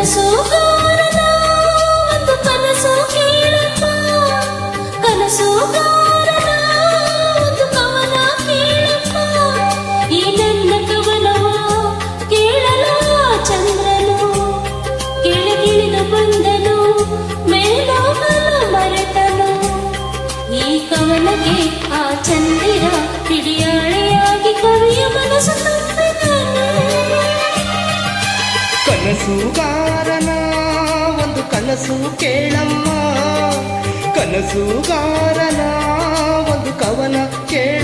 ಕನಸು ಕಾರಣ ಒಂದು ಕನಸು ಕೇಳಪ್ಪ ಕನಸು ಕಾರಣ ಒಂದು ಕವನ ಕೇಳಪ್ಪ ಈ ನನ್ನ ಕವನವ ಕೇಳಲು ಚಂದ್ರನು ಕೆಳಗಿಳಿದು ಬಂದನು ಮೇಲೋಗಲು ಮರೆತನು ಈ ಕವನಕ್ಕೆ ಆ ಚಂದಿರ ಹಿಡಿಯಾಳೆಯಾಗಿ ಕವಿಯ ಮನಸ್ಸು ತುಂಬಿದ್ದಾನೆ ಕನಸುಗಾರನ ಒಂದು ಕನಸು ಕೇಳಮ್ಮ. ಕನಸುಗಾರನ ಒಂದು ಕವನ ಕೇಳಮ್ಮ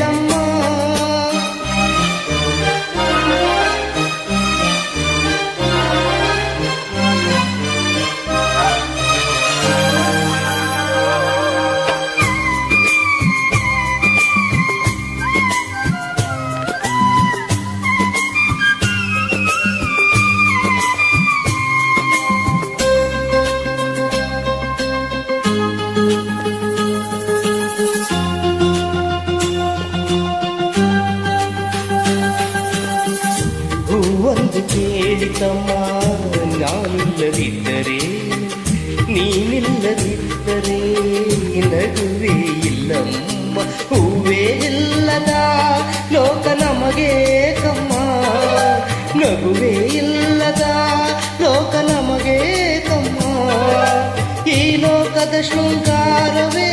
ಹೂವೊಂದು ಕೇಳಿತಮ್ಮ ನಾನಿಲ್ಲದಿದ್ದರೆ ನೀನಿಲ್ಲದಿದ್ದರೆ ನಗುವೇ ಇಲ್ಲಮ್ಮ. ಹೂವೇ ಇಲ್ಲದ ಲೋಕ ನಮಗೆ ಕಮ್ಮ ನಗುವೇ ಇಲ್ಲದ ಲೋಕ ನಮಗೆ ಕಮ್ಮ ಈ ಲೋಕದ ಶೃಂಗಾರವೇ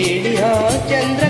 ಕವನ ಕೇಳಿ ಆ ಚಂದ್ರ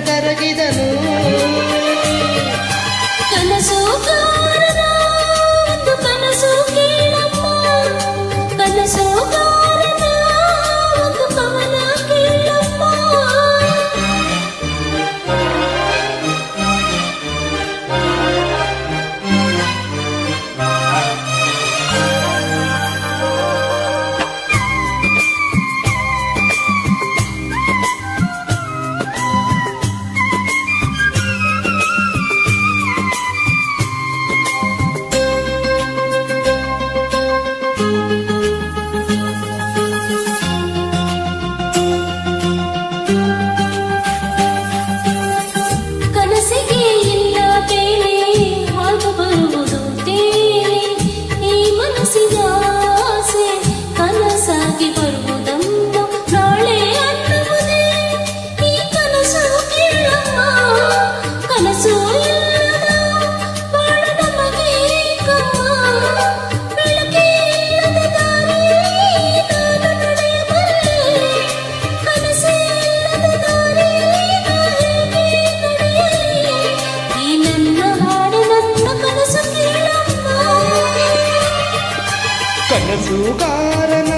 ಕನಸುಗಾರನ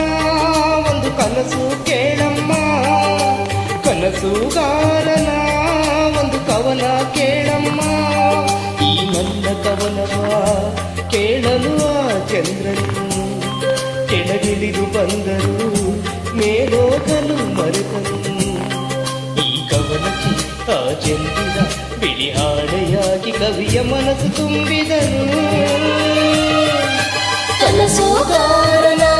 ಒಂದು ಕನಸು ಕೇಳಮ್ಮ ಕನಸುಗಾರನ ಒಂದು ಕವನ ಕೇಳಮ್ಮ ಈ ನನ್ನ ಕವನವ ಕೇಳಲು ಆ ಚಂದ್ರನು ಕೆಳಗಿಳಿದು ಬಂದರು ಮೇಲೋಗಲು ಮರೆತನು ಈ ಕವನಕ್ಕೆ ಆ ಚಂದಿರ ಬಿಳಿ ಹಾಡೆಯಾಗಿ ಕವಿಯ ಮನಸ್ಸು ತುಂಬಿದನು न सुकार